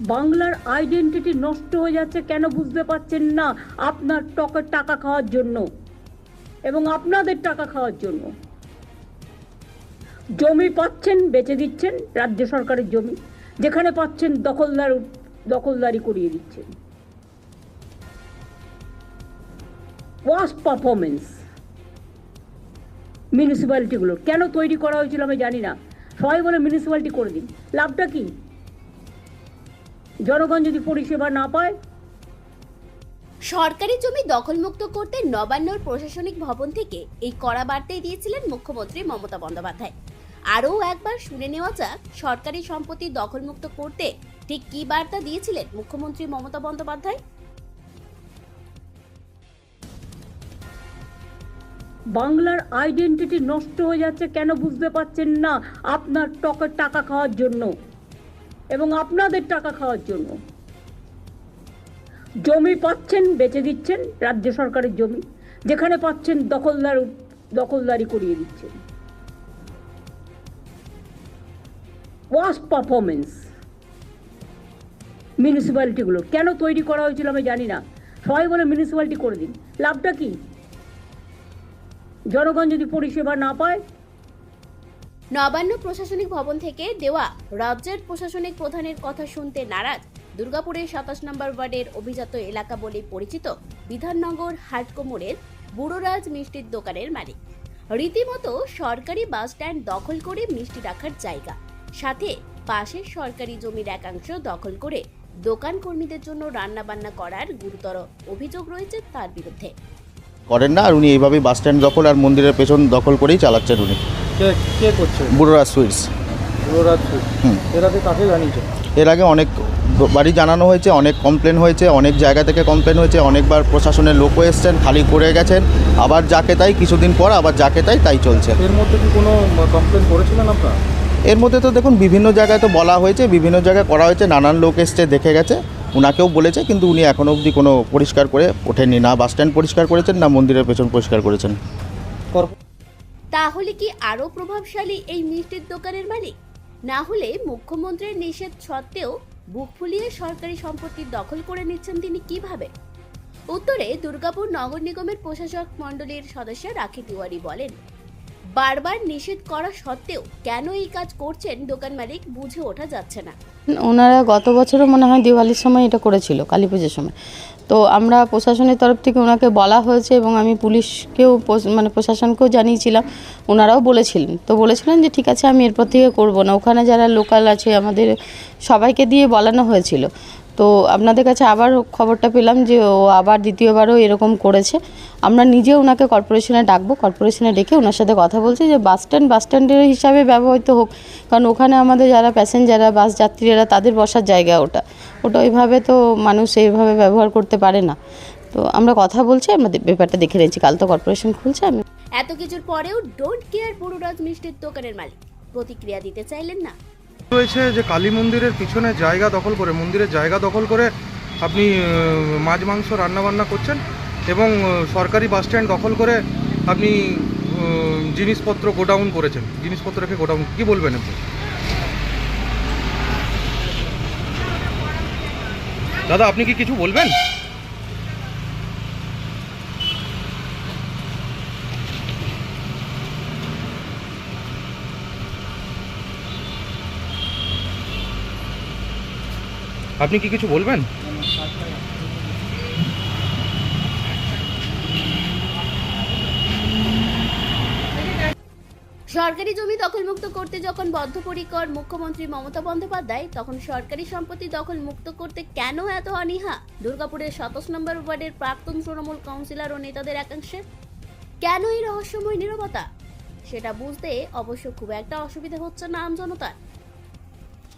বাংলার আইডেন্টিটি নষ্ট হয়ে যাচ্ছে কেন বুঝতে পারছেন না? আপনার টকের টাকা খাওয়ার জন্য এবং আপনাদের টাকা খাওয়ার জন্য। জমি পাচ্ছেন, বেচে দিচ্ছেন, রাজ্য সরকারের জমি। যেখানে পাচ্ছেন, দখলদার, দখলদারি করিয়ে দিচ্ছেন। ওয়াস্ট পারফরমেন্স মিউনিসিপ্যালিটিগুলো কেন তৈরি করা হয়েছিল আমি জানি না। সবাই বলে মিউনিসিপ্যালিটি করে দিন। লাভটা কি? জনগণ যদি পরিষেবা না পায়? সরকারি জমি দখলমুক্ত করতে নবান্নর প্রশাসনিক ভবন থেকে এই কড়া বার্তাই দিয়েছিলেন মুখ্যমন্ত্রী মমতা বন্দ্যোপাধ্যায়। আরও একবার শুনে নেওয়া যাক সরকারি সম্পত্তি দখলমুক্ত করতে ঠিক কী বার্তা দিয়েছিলেন মুখ্যমন্ত্রী মমতা বন্দ্যোপাধ্যায়? বাংলার আইডেন্টিটি নষ্ট হয়ে যাচ্ছে কেন বুঝতে পারছেন না আপনার টকের টাকা খাওয়ার জন্য? এবং আপনাদের টাকা খাওয়ার জন্য। জমি পাচ্ছেন, বেচে দিচ্ছেন, রাজ্য সরকারের জমি, যেখানে পাচ্ছেন দখলদার, দখলদারি করিয়ে দিচ্ছেন। ওয়াস্ট পারফরমেন্স মিউনিসিপ্যালিটিগুলো কেন তৈরি করা হয়েছিল আমি জানি না। সবাই বলে মিউনিসিপ্যালিটি করে দিন। লাভটা কি? জনগণ যদি পরিষেবা না পায় নবান্ন প্রশাসনিক ভবন থেকে দেওয়া রাজ্যের প্রশাসনিক প্রধানের কথা শুনতে নারাজ দুর্গাপুরের সাতাশ নম্বর ওয়ার্ডের অভিজাত এলাকা বলে পরিচিত বিধাননগর হাটকোমরের বুড়োরাজ মিষ্টির দোকানের মালিক। রীতিমতো সরকারি বাস স্ট্যান্ড দখল করে মিষ্টি রাখার জায়গা। সাথে পাশের সরকারি জমির একাংশ দখল করে দোকান কর্মীদের জন্য রান্নাবান্না করার গুরুতর অভিযোগ রয়েছে তার বিরুদ্ধে। করেন না আর উনি এইভাবেই বাস স্ট্যান্ড দখল আর মন্দিরের পেছন দখল করেই চালাচ্ছেন উনি। কে কে করছে? বুড়োরা সুইটস। হুম। এর আগে কাকে জানিয়েছে? এর আগে অনেক বাড়ি জানানো হয়েছে অনেক কমপ্লেন হয়েছে অনেক জায়গা থেকে কমপ্লেন হয়েছে অনেকবার প্রশাসনের লোকও এসছেন খালি করে গেছেন আবার যাকে তাই কিছুদিন পর আবার যাকে তাই তাই চলছে। এর মধ্যে কি কোনো কমপ্লেন করেছিলেন আপনারা? এর মধ্যে তো দেখুন বিভিন্ন জায়গায় তো বলা হয়েছে বিভিন্ন জায়গায় করা হয়েছে নানান লোক এসছে দেখে গেছে। উনাকেও বলেছে কিন্তু উনি এখনও অবধি কোনো পরিষ্কার করে ওঠেননি। না বাস স্ট্যান্ড পরিষ্কার করেছেন না মন্দিরের পেছন পরিষ্কার করেছেন। তাহলে কি আরও প্রভাবশালী এই মিষ্টির দোকানের মালিক? না হলে মুখ্যমন্ত্রীর নিষেধ সত্ত্বেও বুক ফুলিয়ে সরকারি সম্পত্তি দখল করে নিচ্ছেন তিনি কীভাবে? উত্তরে দুর্গাপুর নগর নিগমের প্রশাসক মণ্ডলীর সদস্য রাখি তিওয়ারি বলেন বারবার নিষেধ করা সত্ত্বেও কেন এই কাজ করছেন দোকান মালিক বুঝে ওঠা যাচ্ছে না। ওনারা গত বছরও মনে হয় দিওয়ালির সময় এটা করেছিল, কালী পুজোর সময়। তো আমরা প্রশাসনের তরফ থেকে ওনাকে বলা হয়েছে এবং আমি পুলিশকেও মানে প্রশাসনকেও জানিয়েছিলাম, ওনারাও বলেছিলেন। তো বলেছিলেন যে, ঠিক আছে, আমি এরপর থেকে করব না। ওখানে যারা লোকাল আছে, আমাদের সবাইকে দিয়ে বলানো হয়েছিল। তো আপনাদের কাছে আবার খবরটা পেলাম যে ও আবার দ্বিতীয়বারও এরকম করেছে। আমরা নিজে ওনাকে কর্পোরেশনে ডাকবো, কর্পোরেশনে ডেকে ওনার সাথে কথা বলছি যে বাস স্ট্যান্ড, বাস স্ট্যান্ডের হিসাবে ব্যবহৃত হোক, কারণ ওখানে আমাদের যারা প্যাসেঞ্জাররা বাস যাত্রীরা, তাদের বসার জায়গা ওটা। ওটা ওইভাবে তো মানুষ এইভাবে ব্যবহার করতে পারে না। তো আমরা কথা বলছি, আমরা ব্যাপারটা দেখে নিয়েছি কাল তো কর্পোরেশন খুলছে, আমি এত কিছুর পরেও ডোন্ট কেয়ার বুড়োরাজ মিষ্টির দোকানের মালিক। প্রতিক্রিয়া দিতে চাইলেন না। রয়েছে যে কালী মন্দিরের পিছনে জায়গা দখল করে, মন্দিরের জায়গা দখল করে আপনি মাছ, মাংস রান্নাবান্না করছেন এবং সরকারি বাস স্ট্যান্ড দখল করে আপনি জিনিসপত্র গোডাউন করেছেন। জিনিসপত্র রেখে গোডাউন, কি বলবেন আপনি দাদা, আপনি কি কিছু বলবেন? আপনি কি কিছু বলবেন? সরকারি জমি দখলমুক্ত করতে যখন বদ্ধপরিকর মুখ্যমন্ত্রী মমতা বন্দ্যোপাধ্যায়, তখন সরকারি সম্পত্তি দখল মুক্ত করতে কেন এত অনীহা? দুর্গাপুরের সাতাশ নম্বর ওয়ার্ডের প্রাক্তন তৃণমূল কাউন্সিলর ও নেতাদের একাংশে কেন এই রহস্যময় নীরবতা? সেটা বুঝতে অবশ্য খুব একটা অসুবিধা হচ্ছে না আমজনতার